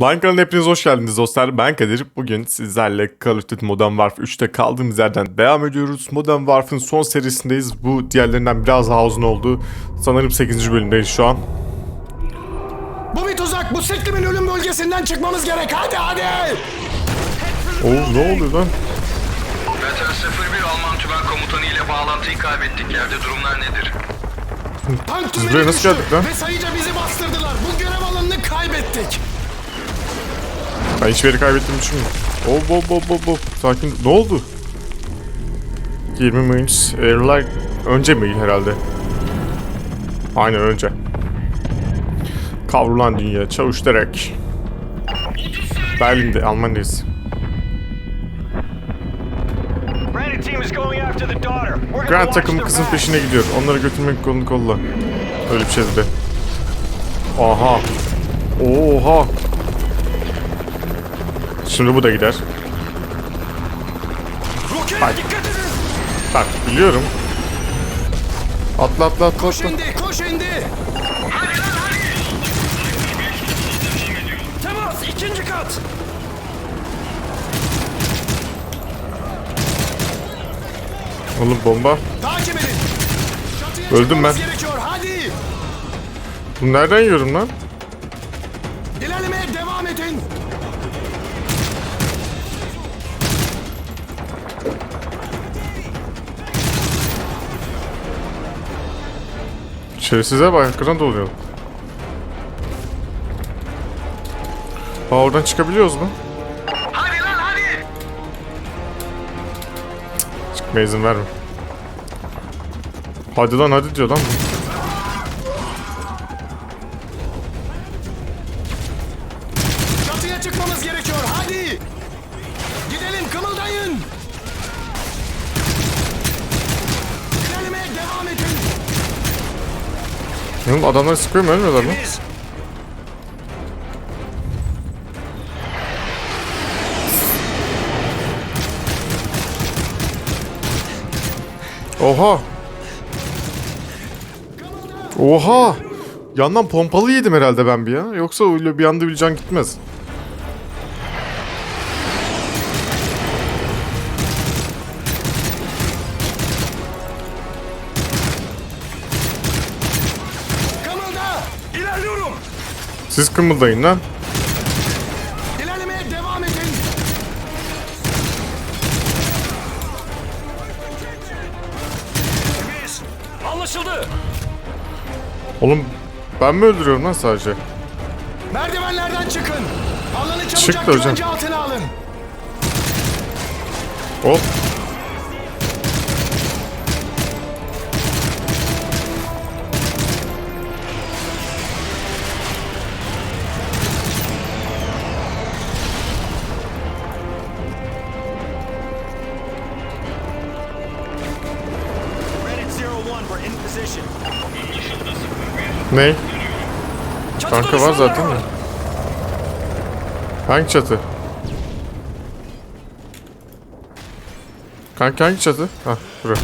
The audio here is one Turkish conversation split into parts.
Line kanalına hepiniz hoş geldiniz dostlar. Ben Kadir. Bugün sizlerle Call of Duty Modern Warfare 3'te kaldığımız yerden devam ediyoruz. Modern Warfare'ın son serisindeyiz. Bu diğerlerinden biraz daha uzun oldu. Sanırım 8. bölümdeyiz şu an. Bu bir tuzak. Bu siklimin ölüm bölgesinden çıkmamız gerek. Hadi hadi. Oo ne oluyor lan? Veteran 01 Alman tümen komutanı ile bağlantıyı kaybettik. Yerde durumlar nedir? Tank Biz tümeni buraya nasıl düştü geldik lan? Ve sayıca bizi bastırdılar. Bu görev alanını kaybettik. Ben hiçbir yeri kaybettiğimi düşünmüyorum. Hop hop hop hop hop. Sakin. Ne oldu? 20 Marines Airline önce mi herhalde? Aynen önce. Kavrulan dünya. Çavuş Derek. Berlin'de. Almanya'dayız. Grant takımı kızın peşine gidiyor. Onları götürmek kolunu kolla. Öyle bir şey dedi. Aha. Oha. Şimdi bu da gider. Bak. Bak biliyorum. Atla atla atla Koş atla. indi, koş indi. Temas ikinci kat. Oğlum bomba. Takip edin. Öldüm ben. gerekiyor. Hadi. Bunu nereden yiyorum lan? Şerefsize bak arkadan doluyor. Aa oradan çıkabiliyoruz mu? Hadi lan hadi! Çıkmaya izin verme. Hadi lan hadi diyor lan bu. Oğlum adamlar sıkıyor mu ölmüyorlar mı? Oha. Oha. Yandan pompalı yedim herhalde ben bir ya. Yoksa öyle bir anda bir can gitmez. İlerliyorum. Siz kımıldayın lan. İlerlemeye devam edin. Biz. Anlaşıldı. Oğlum ben mi öldürüyorum lan sadece? Merdivenlerden çıkın. Alanı çabucak Çıktı hocam. güvence altına alın. Hop. Ne? Kanka var zaten ya. Hangi çatı? Kanka hangi çatı? Hah bura.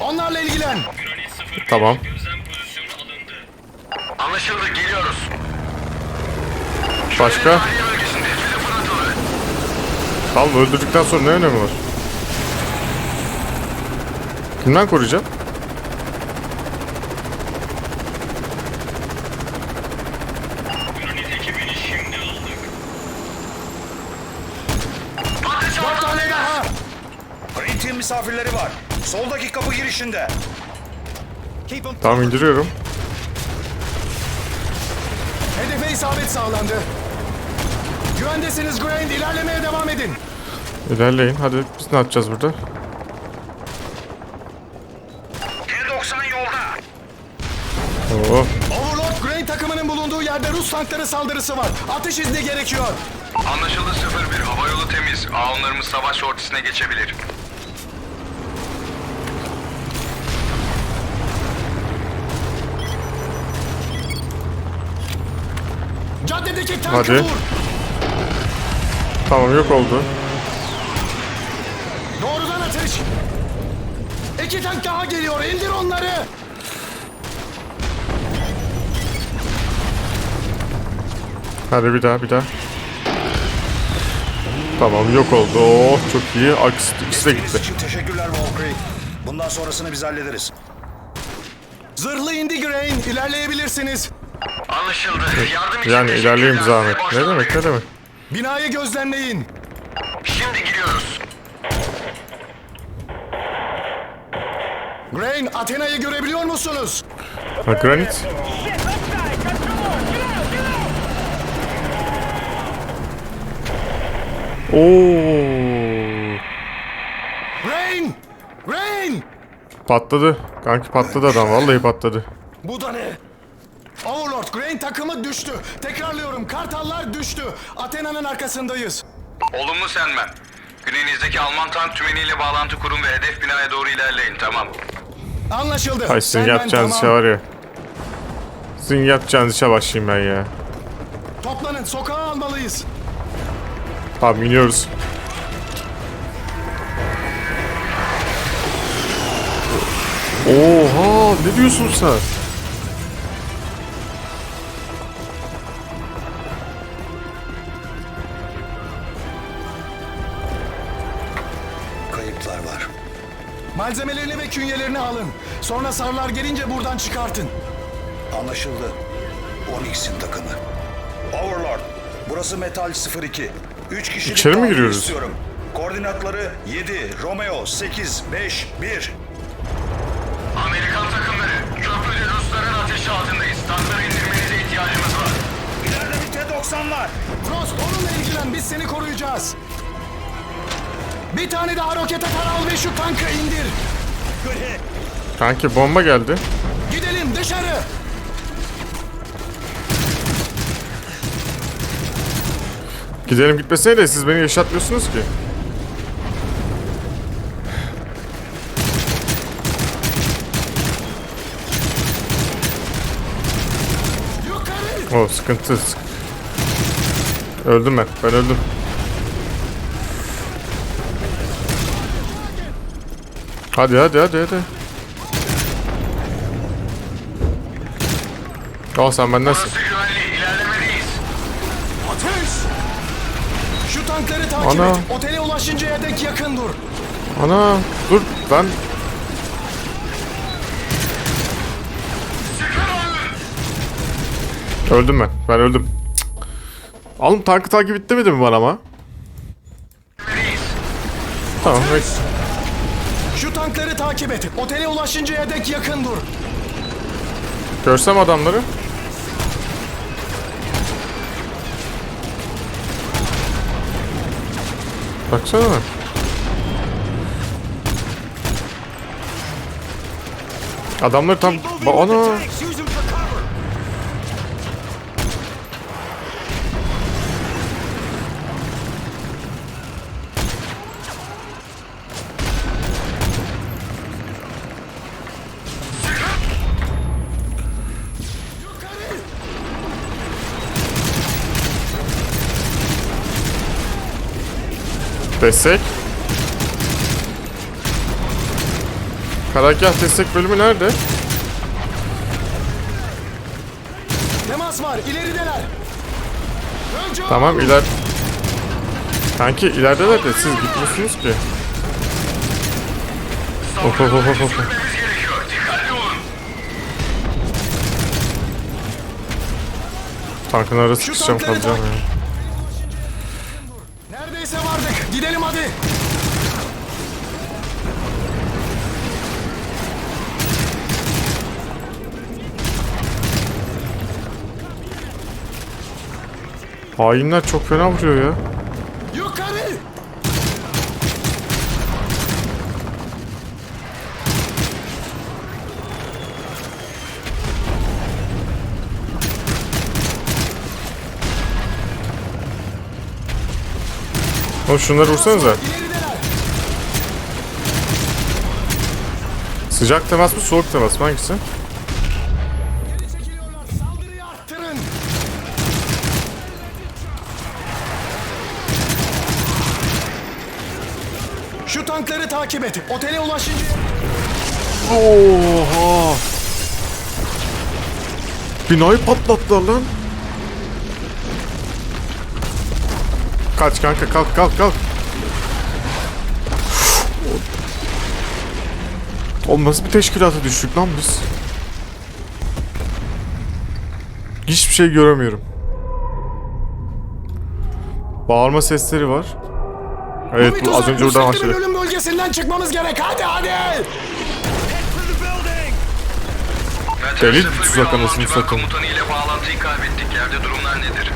Onlarla ilgilen. Tamam. Anlaşıldı geliyoruz. Başka? Tamam öldürdükten sonra ne önemi var? Kimden koruyacağım? Dört tane daha. Team misafirleri var. Soldaki kapı girişinde. Tamam indiriyorum. Hedefe isabet sağlandı. Güvendesiniz Grain. İlerlemeye devam edin. İlerleyin. Hadi biz ne yapacağız burada? T-90 yolda. Oo. Overlord Grain takımının bulunduğu yerde Rus tankları saldırısı var. Atış izni gerekiyor. Anlaşıldı 01 hava yolu temiz. Ağınlarımız savaş ortasına geçebilir. Caddedeki tankı Hadi. vur. Tamam yok oldu. İki tank daha geliyor. İndir onları. Hadi bir daha bir daha. Tamam yok oldu. Oh çok iyi. Aksi ikisi de gitti. için teşekkürler Valkyrie. Bundan sonrasını biz hallederiz. Zırhlı indi Grain. İlerleyebilirsiniz. Anlaşıldı. Yardım için Yani teşekkürler. ilerleyeyim zahmet. Ne demek ne demek? Binayı gözlemleyin. Şimdi giriyoruz. Grain, Athena'yı görebiliyor musunuz? Ha, granit. Oo. Grain! Grain! Patladı. Kanki patladı adam. Vallahi patladı. Bu da ne? Overlord, Grain takımı düştü. Tekrarlıyorum, Kartallar düştü. Athena'nın arkasındayız. Olumlu senmen. Güneyinizdeki Alman tank tümeniyle bağlantı kurun ve hedef binaya doğru ilerleyin. Tamam. Anlaşıldı. Ay sizin yapacağınız tamam. şey var ya. Sizin yapacağınız işe başlayayım ben ya. Toplanın, sokağa almalıyız. Tamam iniyoruz. Oha ne diyorsun sen? Malzemelerini ve künyelerini alın. Sonra sarlar gelince buradan çıkartın. Anlaşıldı. Onyx'in takımı. Overlord, burası Metal 02. 3 kişilik İçeri mi giriyoruz? istiyorum. Koordinatları 7, Romeo 8, 5, 1. Amerikan takımları, köprüde Rusların ateşi altındayız. Tankları indirmenize ihtiyacımız var. İleride bir T-90 var. Frost, onunla ilgilen. Biz seni koruyacağız. Bir tane daha roket atar al ve şu tankı indir. Kanki bomba geldi. Gidelim dışarı. Gidelim gitmesene de siz beni yaşatmıyorsunuz ki. O sıkıntı. sık- Öldüm ben. Ben öldüm. Hadi hadi hadi hadi. Al sen bendensin. Ateş! Şu tankları takip Ana. et. Otele ulaşıncaya dek yakın dur. Ana dur ben öldüm ben. Ben öldüm. Cık. Oğlum tankı takip etmedi mi bana ama? Tamam. peki. Takip et. Otele ulaşıncaya dek yakın dur. Görsem adamları. Baksana. Adamlar tam... Ba- Ana! Destek. Karargah destek bölümü nerede? Temas var. ilerideler. Önce Tamam iler... Kanki ilerideler de siz gitmiyorsunuz ki. Of of of of. Tankın arası tankları kalacağım ya. Gidelim hadi. Hainler çok fena vuruyor ya. Yukarı. Oğlum şunları vursanıza. Sıcak temas mı soğuk temas mı hangisi? Şu tankları takip et. Otele ulaşınca... Oha! Binayı patlattılar lan. Kaç kanka kalk kalk kalk. Nasıl bir teşkilata düştük lan biz? Hiçbir şey göremiyorum. Bağırma sesleri var. Evet bu az önce bir başladı. ölüm bölgesinden çıkmamız gerek. Hadi hadi. Deli Meteor bir 01 tuzak anasını satayım. komutanı ile bağlantıyı kaybettik. Yerde durumlar nedir?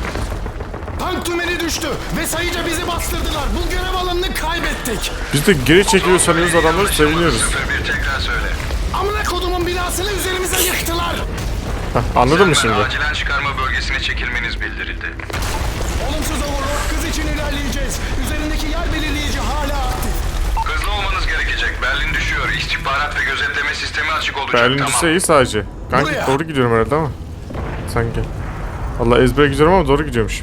Tank tümeni düştü ve sayıca bizi bastırdılar. Bu görev alanını kaybettik. Biz de geri çekiliyor sanıyoruz adamları seviniyoruz. 01 tekrar söyle. Amına kodumun binasını üzerimize yıktılar. Heh, anladın mı şimdi? Acilen çıkarma bölgesine çekilmeniz bildirildi. Olumsuz overlord kız için ilerleyeceğiz. Üzerindeki yer belirleyici hala aktif. Hızlı olmanız gerekecek. Berlin düşüyor. İstihbarat ve gözetleme sistemi açık olacak. Berlin tamam. düşse iyi sadece. Kanki Buraya. doğru gidiyorum herhalde ama. Sanki. Allah ezbere gidiyorum ama doğru gidiyormuş.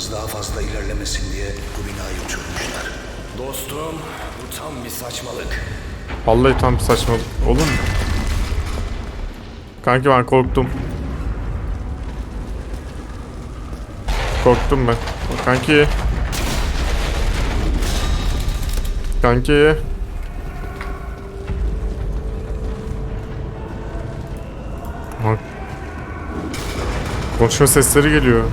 Tanklarımız daha fazla ilerlemesin diye bu binayı uçurmuşlar. Dostum bu tam bir saçmalık. Vallahi tam bir saçmalık. Oğlum. Kanki ben korktum. Korktum ben. Kanki. Kanki. Bak. Konuşma sesleri geliyor.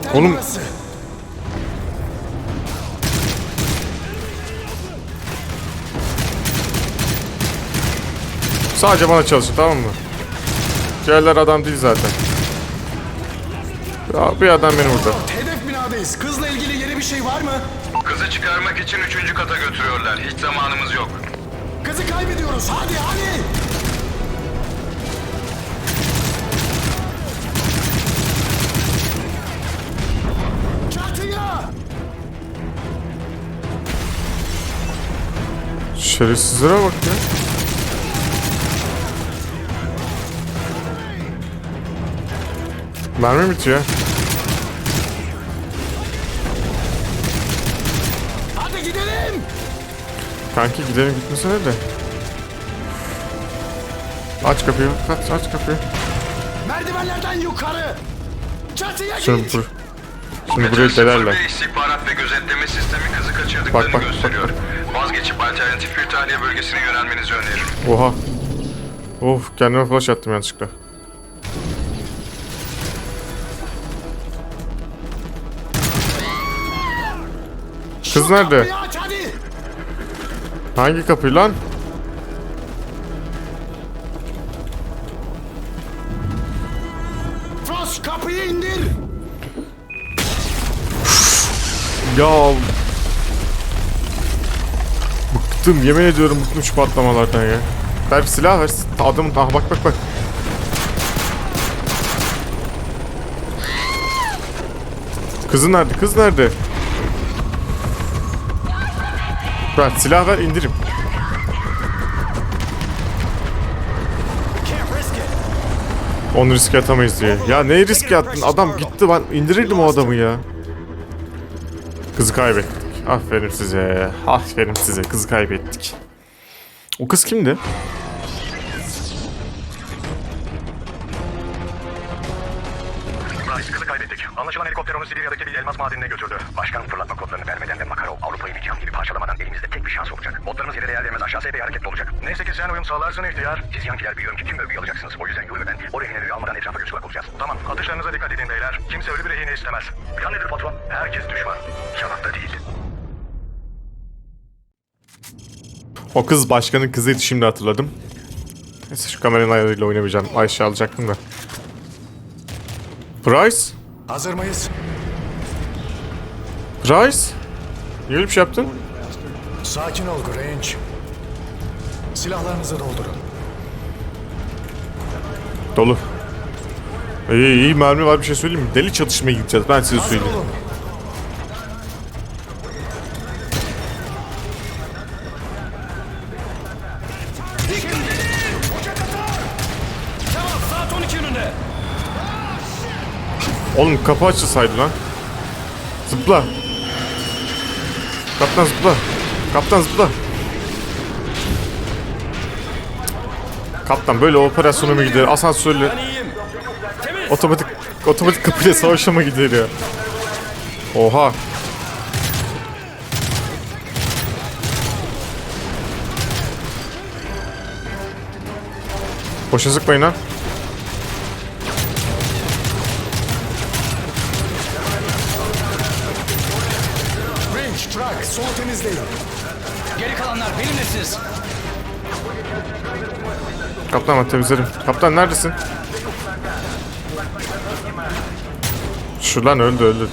Otel Oğlum- burası. Sadece bana çalışın tamam mı? Diğerler adam değil zaten. Ya, bir adam beni vurdu. Hedef binadayız. Kızla ilgili yeni bir şey var mı? Kızı çıkarmak için üçüncü kata götürüyorlar. Hiç zamanımız yok. Kızı kaybediyoruz. Hadi hadi. Şerefsizlere bak ya. Mermi bitiyor. Hadi gidelim. Kanki gidelim gitmesene de. Aç kapıyı. Kaç aç kapıyı. Merdivenlerden yukarı. Çatıya Şimdi, git. bur Şimdi burayı delerler. Ve istihbarat ve gözetleme sistemi kızı kaçırdıklarını Bak, bak, gösteriyor. Vazgeçip alternatif bir tahliye bölgesine yönelmenizi öneririm. Oha. Of kendime flash attım yanlışlıkla. Kız Şu nerede? kapıyı aç hadi. Hangi kapı lan? Frost kapıyı indir. Ya Bıktım yemin ediyorum bıktım şu patlamalardan ya. Ver silah ver. Adamın ah bak bak bak. Kızı nerede? Kız nerede? Ver silah ver indirim. Onu riske atamayız diye. Ya ne riske attın? Adam gitti ben indirirdim o adamı ya. Kızı kaybettik. Aferin size. Aferin size. Kızı kaybettik. O kız kimdi? Rice kızı kaybettik. Anlaşılan helikopter onu Sibirya'daki bir elmas madenine götürdü. Başkan fırlatma kodlarını vermeden ve Makarov Avrupa'yı bir cam gibi parçalamadan elimizde tek bir şans olacak. Botlarımız yere değer değmez aşağı seviyeye hareketli olacak. Neyse ki sen uyum sağlarsın ihtiyar. Siz yankiler biliyorum ki tüm övgüyü alacaksınız. O yüzden Yuri ve ben o rehineleri almadan etrafa göz kulak olacağız. Tamam atışlarınıza dikkat edin beyler. Kimse ölü bir rehine istemez. Plan nedir patron? Herkes düşman. Yanakta değil. O kız başkanın kızıydı şimdi hatırladım. Neyse şu kameranın ayarıyla oynamayacağım. Ayşe alacaktım da. Price? Hazır mıyız? Price? Niye öyle bir şey yaptın? Sakin ol Grange. Silahlarınızı doldurun. Dolu. İyi iyi mermi var bir şey söyleyeyim mi? Deli çatışmaya gideceğiz ben size söyleyeyim. olun. Oğlum kapı açılsaydı lan. Zıpla. Kaptan zıpla. Kaptan zıpla. Kaptan böyle operasyona mı gider? Asansörle otomatik otomatik kapıyla savaşa mı gider? Oha. Boşa sıkmayın lan. Ben temizlerim. Kaptan neredesin? Şu lan öldü öldü.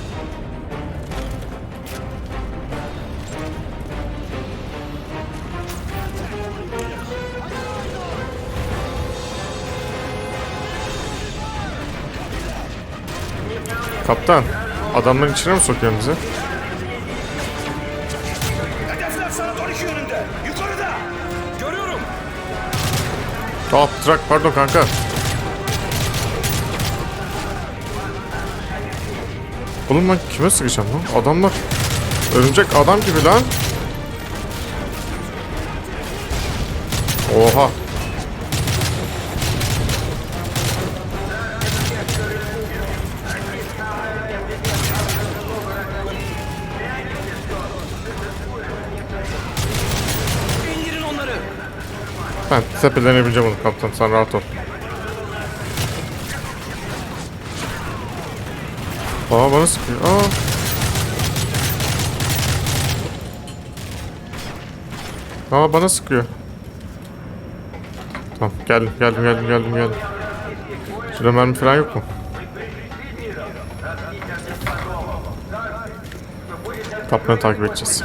Kaptan, adamların içine mi sokuyorsun bizi? Aa, trak pardon kanka. Oğlum ben kime sıkacağım lan? Adamlar örümcek adam gibi lan. Oha. Ben tepelenebileceğim onu kaptan sen rahat ol. Aa bana sıkıyor. Aa. Aa bana sıkıyor. Tamam geldim geldim geldim geldim geldim. Şurada mermi falan yok mu? Kaptanı takip edeceğiz.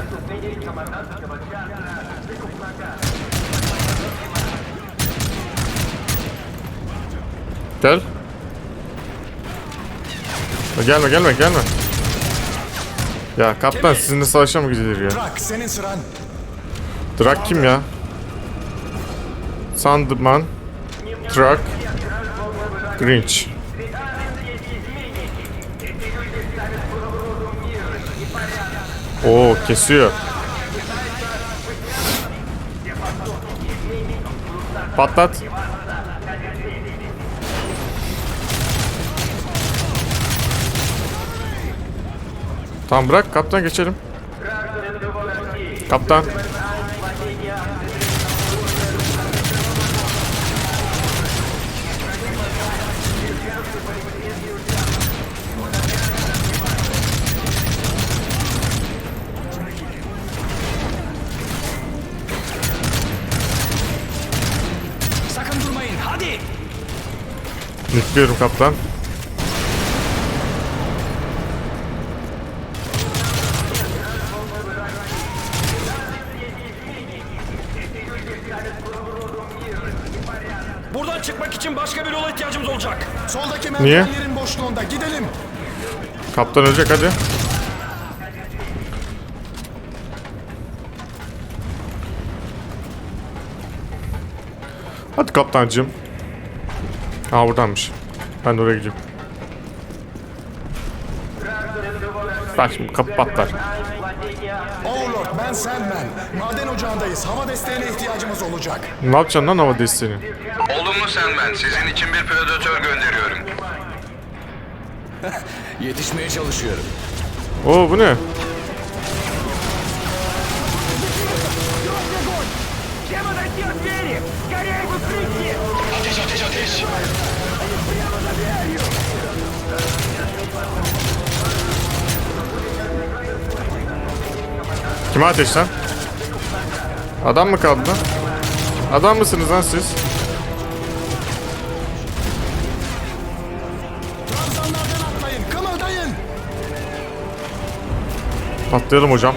Gel. Gelme gelme gelme. Ya kaptan sizinle savaşa mı gidilir ya? Truck, senin sıran. Drak kim ya? Sandman, Truck, Grinch. Oo kesiyor. Patlat. Tamam bırak kaptan geçelim. Kaptan. Sakın durmayın. Hadi. Yüklüyorum kaptan. Niye? merdivenlerin boşluğunda. Gidelim. Kaptan ölecek hadi. Hadi kaptancığım. Ha buradanmış. Ben de oraya gideyim. Bak şimdi kapı patlar. Overlord, ben Sandman. Maden ocağındayız. Hava desteğine ihtiyacımız olacak. Ne yapacaksın lan hava desteğini? Olumlu Sandman. Sizin için bir predatör gönderiyorum. Yetişmeye çalışıyorum. Oo bu ne? Kime ateş lan? Adam mı kaldı lan? Adam mısınız lan siz? Patlayalım hocam.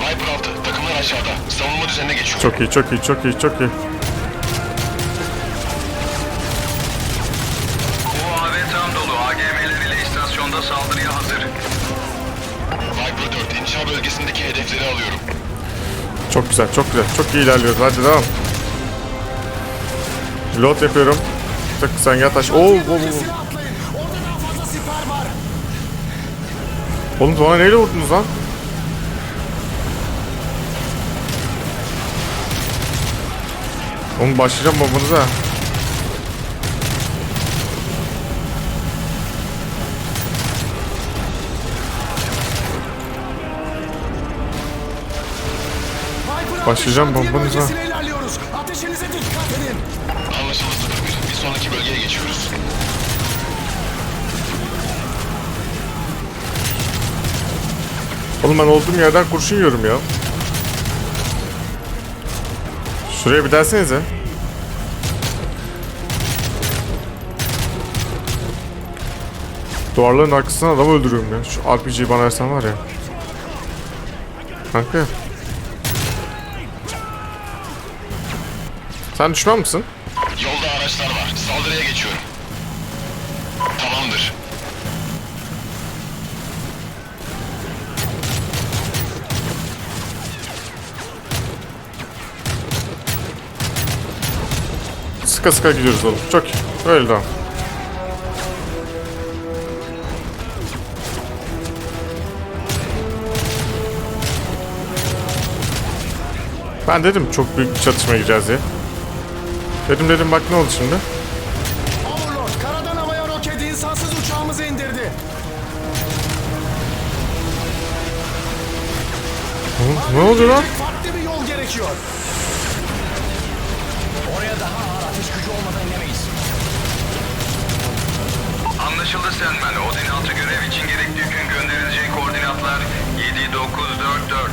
Viper 6 takımlar aşağıda. Savunma düzenine geçiyor. Çok iyi, çok iyi, çok iyi, çok iyi. UAV tam dolu. AGM'leriyle istasyonda saldırıya hazır. Viper 4 inşa bölgesindeki hedefleri alıyorum. Çok güzel, çok güzel. Çok iyi ilerliyoruz. Hadi devam. Reload yapıyorum. Tık sen yat aç. Oo, oo, oo. Oğlum bana neyle vurdunuz lan? Oğlum başlayacağım babanıza. Başlayacağım bombanıza. Oğlum ben olduğum yerden kurşun yiyorum ya. Şuraya bir dersenize. Duvarların arkasından adam öldürüyorum ya. Şu RPG'yi bana versen var ya. Kanka. Sen düşman mısın? Yolda araçlar var. Saldırıya geçiyorum. Sıka sıka gidiyoruz oğlum. Çok iyi. Öyle tamam. Ben dedim çok büyük bir çatışma gireceğiz diye. Dedim dedim bak ne oldu şimdi? Overlord karadan havaya roket insansız uçağımızı indirdi. Ne oldu lan? Farklı bir yol gerekiyor. Olmadan inemeyiz. Anlaşıldı Sandman. Odin 6 görev için gerekli gün gönderilecek koordinatlar 7944.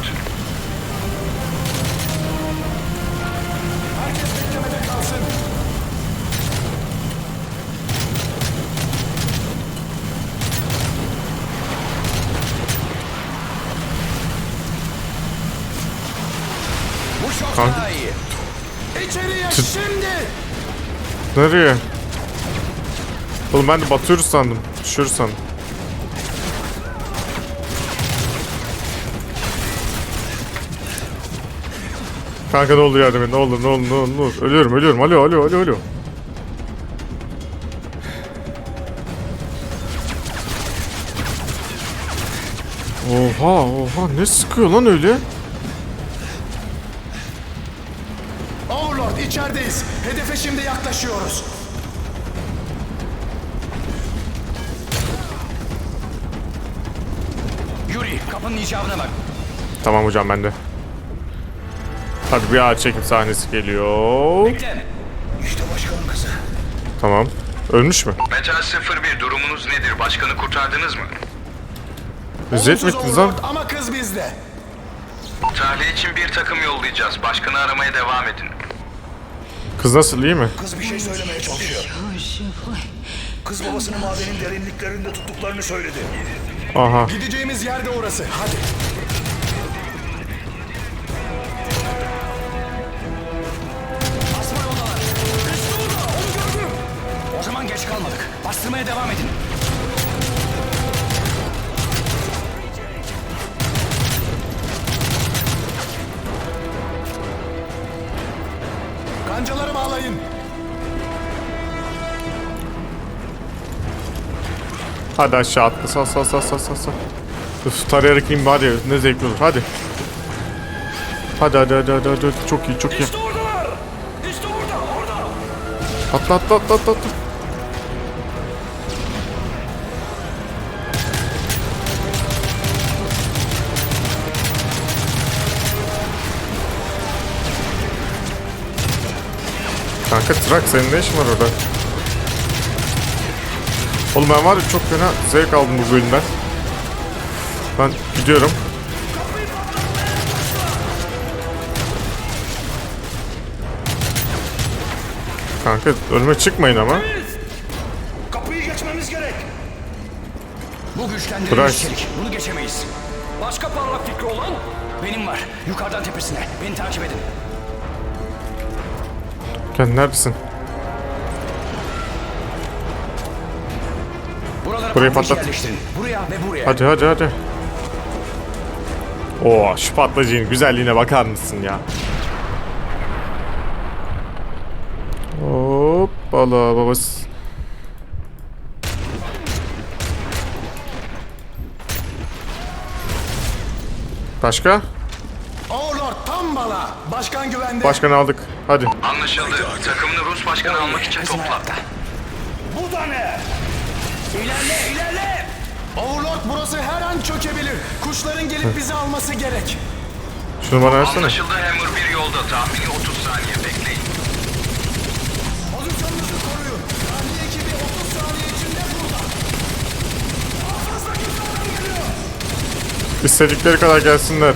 Herkes beklemede kalsın. Bu çok Kanka- daha iyi. İçeriye şimdi. Nereye? Oğlum ben de batıyoruz sandım. Düşüyoruz sandım. Kanka ne olur yardım et. Ne olur ne olur ne olur. Ne olur. Ölüyorum ölüyorum. Alo alo alo alo. Oha oha ne sıkıyor lan öyle? Overlord içerideyiz. Hedefe şimdi yaklaşıyoruz. Yuri kapının icabına bak. Tamam hocam bende. Hadi bir ağaç çekim sahnesi geliyor. Bekle. İşte başkanın kızı. Tamam. Ölmüş mü? Metal 01 durumunuz nedir? Başkanı kurtardınız mı? İzzet mi Olumsuz ettiniz lan? Ama kız bizde. Tahliye için bir takım yollayacağız. Başkanı aramaya devam edin. Kız nasıl iyi mi? Kız bir şey söylemeye çalışıyor. Kız babasını madenin derinliklerinde tuttuklarını söyledi. Aha. Gideceğimiz yerde orası. Hadi. Hadi aşağı atla. Sal sal sal sal sal sal. Üf tarayarak ineyim var ya ne zevkli olur. Hadi. Hadi hadi hadi hadi hadi. Çok iyi çok iyi. İşte oradalar. İşte orada. Orada. Atla atla atla atla. atla. Kanka trak senin ne işin var orada? Oğlum ben var ya çok fena zevk aldım bu bölümden. Ben gidiyorum. Kanka önüme çıkmayın ama. Kapıyı geçmemiz gerek. Bu güçlendirilmiş çelik. Bunu geçemeyiz. Başka parlak fikri olan? Benim var. Yukarıdan tepesine. Beni takip edin. Sen neredesin? Buralara Burayı patlayıcı patlat. yerleştirin. Buraya ve buraya. Hadi hadi hadi. Oo şu patlayıcının güzelliğine bakar mısın ya? Hoppala babası. Başka? Overlord tam bala. Başkan güvende. Başkanı aldık. Hadi. Anlaşıldı. Takımını Rus başkanı almak için topla. Bu da ne? İlerle ilerle. Overlord burası her an çökebilir. Kuşların gelip bizi alması gerek. Şunu bana versene. Anlaşıldı Hammer bir yolda. Tahmini 30 saniye bekleyin. Pozisyonunuzu koruyun. Tahliye ekibi 30 saniye içinde burada. Daha fazla yukarıdan geliyor. İstedikleri kadar gelsinler.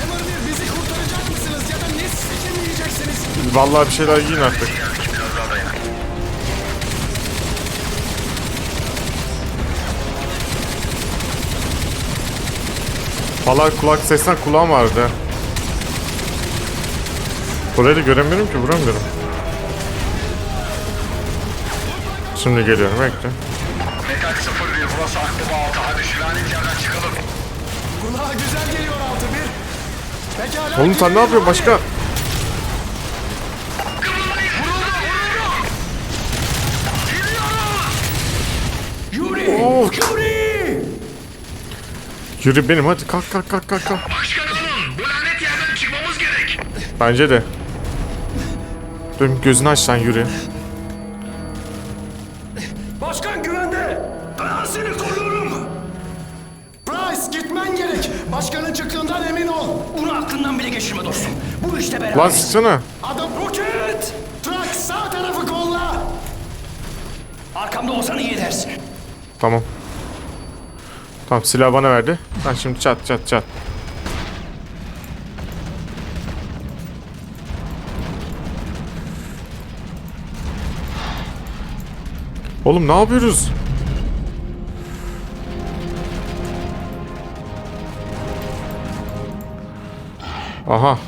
Hammer bir bizi kurtaracak mısınız ya da ne sikim yiyeceksiniz? Vallahi bir şeyler yiyin artık. Valla kulak sesten kulağım vardı. Burayı da göremiyorum ki vuramıyorum. Şimdi geliyorum bekle. Metal 01 burası aklıma altı. Hadi şu lanet yerden çıkalım. Kulağa güzel geliyor altı bir. Pekala. Oğlum sen ne yapıyorsun başka? Oh. Yuri! Yürü benim hadi kalk kalk kalk kalk. kalk. Başkanım bu lanet yerden çıkmamız gerek. Bence de. Dur gözünü aç sen yürü. Başkan güvende. Ben seni koruyorum. Price gitmen gerek. Başkanın çıktığından emin ol. Bunu aklından bile geçirme dostum. Bu işte beraber. Lan sıksana. Adam roket. Truck sağ tarafı kolla. Arkamda olsan iyi edersin. Tamam. Tamam silah bana verdi. Ben şimdi çat çat çat. Oğlum ne yapıyoruz? Aha.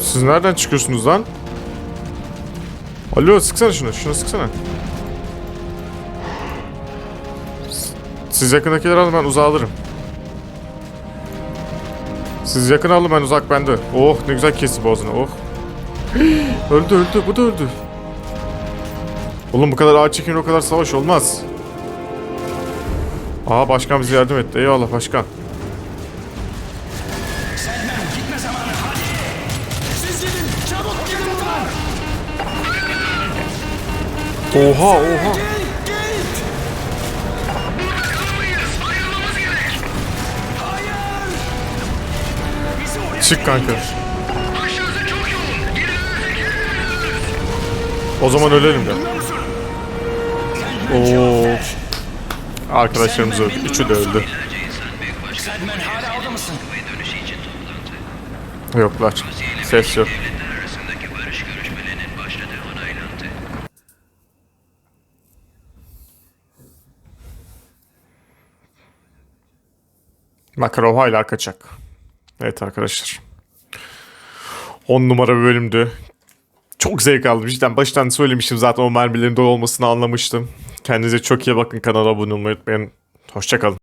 Siz nereden çıkıyorsunuz lan? Alo sıksana şunu. Şunu sıksana. Siz yakındakileri alın ben uzağa alırım. Siz yakın alın ben uzak bende. Oh ne güzel kesti boğazını oh. öldü öldü bu da öldü. Oğlum bu kadar ağaç çekin o kadar savaş olmaz. Aa başkan bize yardım etti. Eyvallah başkan. Senden gitme Çık kanka. O zaman ölelim de. Oo. Arkadaşlarımız öldü. Üçü de öldü. Yoklar. Ses yok. Makarov hala kaçak. Evet arkadaşlar. 10 numara bölümdü. Çok zevk aldım. Cidden baştan söylemiştim zaten o mermilerin dolu olmasını anlamıştım. Kendinize çok iyi bakın. Kanala abone olmayı unutmayın. Hoşçakalın.